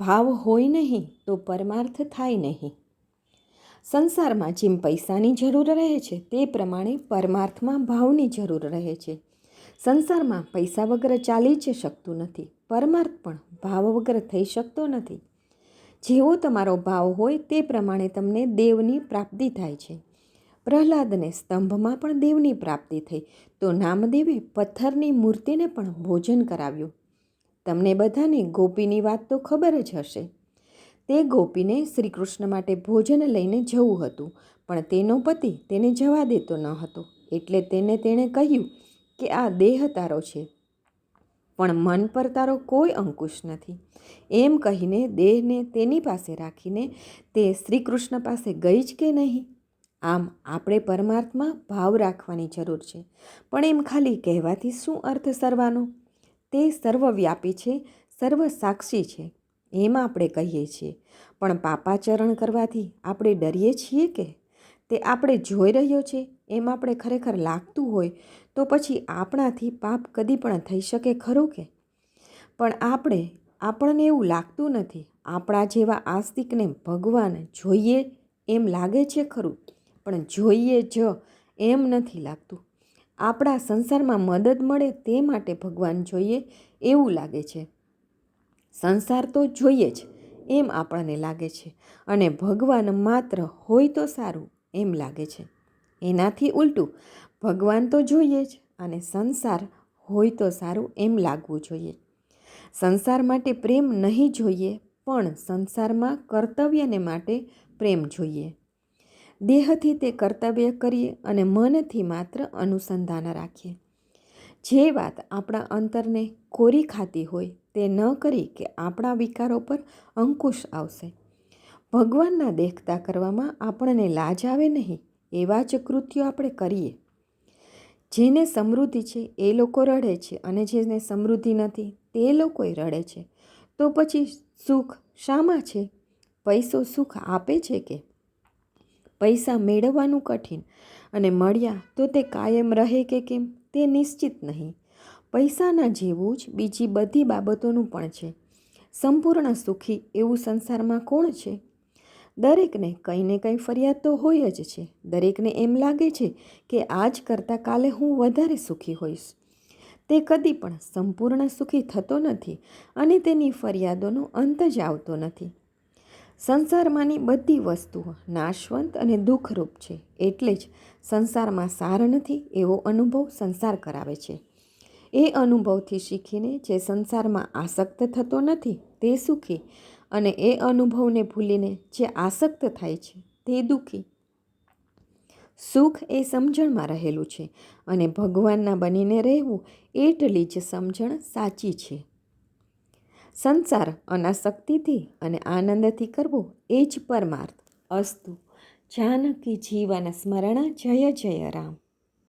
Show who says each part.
Speaker 1: ભાવ હોય નહીં તો પરમાર્થ થાય નહીં. સંસારમાં જેમ પૈસાની જરૂર રહે છે તે પ્રમાણે પરમાર્થમાં ભાવની જરૂર રહે છે. સંસારમાં પૈસા વગર ચાલી જ શકતું નથી, પરમાર્થ પણ ભાવ વગર થઈ શકતો નથી. જેવો તમારો ભાવ હોય તે પ્રમાણે તમને દેવની પ્રાપ્તિ થાય છે. પ્રહલાદને સ્તંભમાં પણ દેવની પ્રાપ્તિ થઈ તો નામદેવે પથ્થરની મૂર્તિને પણ ભોજન કરાવ્યું. તમને બધાને ગોપીની વાત તો ખબર જ હશે. તે ગોપીને શ્રીકૃષ્ણ માટે ભોજન લઈને જવું હતું, પણ તેનો પતિ તેને જવા દેતો ન હતો, એટલે તેને તેણે કહ્યું કે આ દેહ તારો છે, પણ મન પર તારો કોઈ અંકુશ નથી. એમ કહીને દેહને તેની પાસે રાખીને તે શ્રીકૃષ્ણ પાસે ગઈ જ કે નહીં? આમ આપણે પરમાર્થમાં ભાવ રાખવાની જરૂર છે, પણ એમ ખાલી કહેવાથી શું અર્થ સરવાનો? તે સર્વવ્યાપી છે સર્વ સાક્ષી છે, એમ આપણે કહીએ છીએ. પણ પાપાચરણ કરવાથી આપણે ડરીએ છીએ કે? તે આપણે જોઈ રહ્યો છે, એમ આપણે ખરેખર લાગતું હોય, તો પછી આપણાથી પાપ કદી પણ થઈ શકે ખરું કે? પણ આપણે, આપણને એવું લાગતું નથી, આપણા જેવા આસ્તિકને ભગવાન જોઈએ એમ લાગે છે ખરું, પણ જોઈએ જ એમ નથી લાગતું. આપણા સંસારમાં મદદ મળે તે માટે ભગવાન જોઈએ એવું લાગે છે. સંસાર તો જોઈએ જ એમ આપણને લાગે છે અને ભગવાન માત્ર હોય તો સારું એમ લાગે છે. એનાથી ઉલટું ભગવાન તો જોઈએ જ અને સંસાર હોય તો સારું એમ લાગવું જોઈએ. સંસાર માટે પ્રેમ નહીં જોઈએ પણ સંસારમાં કર્તવ્યને માટે પ્રેમ જોઈએ. દેહથી તે કર્તવ્ય કરીએ અને મનથી માત્ર અનુસંધાન રાખીએ. જે વાત આપણા અંતરને કોરી ખાતી હોય તે ન કરી કે આપણા વિકારો પર અંકુશ આવશે. ભગવાનના દેખતા કરવામાં આપણને લાજ આવે નહીં એવા જ કૃત્યો આપણે કરીએ. જેને સમૃદ્ધિ છે એ લોકો રડે છે અને જેને સમૃદ્ધિ નથી તે લોકોએ રડે છે. તો પછી સુખ શામાં છે? પૈસો સુખ આપે છે કે? પૈસા મેળવવાનું કઠિન. અને મળ્યા તો તે કાયમ રહે કે કેમ તે નિશ્ચિત નહીં. પૈસાના જેવું જ બીજી બધી બાબતોનું પણ છે. સંપૂર્ણ સુખી એવું સંસારમાં કોણ છે? દરેકને કંઈ ને કંઈ ફરિયાદ તો હોય જ છે. દરેકને એમ લાગે છે કે આજ કરતાં કાલે હું વધારે સુખી હોઈશ. તે કદી પણ સંપૂર્ણ સુખી થતો નથી અને તેની ફરિયાદોનો અંત જ આવતો નથી. સંસારમાંની બધી વસ્તુઓ નાશવંત અને દુઃખરૂપ છે. એટલે જ સંસારમાં સાર નથી, એવો અનુભવ સંસાર કરાવે છે. એ અનુભવથી શીખીને જે સંસારમાં આસક્ત થતો નથી, તે સુખી અને એ અનુભવને ભૂલીને જે આસક્ત થાય છે, તે દુઃખી. સુખ એ સમજણમાં રહેલું છે અને ભગવાનના બનીને રહેવું એટલી જ સમજણ સાચી છે. સંસાર અનાસક્તિથી અને આનંદથી કરવો એ જ પરમાર્થ. અસ્તુ. જાનકી જીવન સ્મરણ જય જય રામ.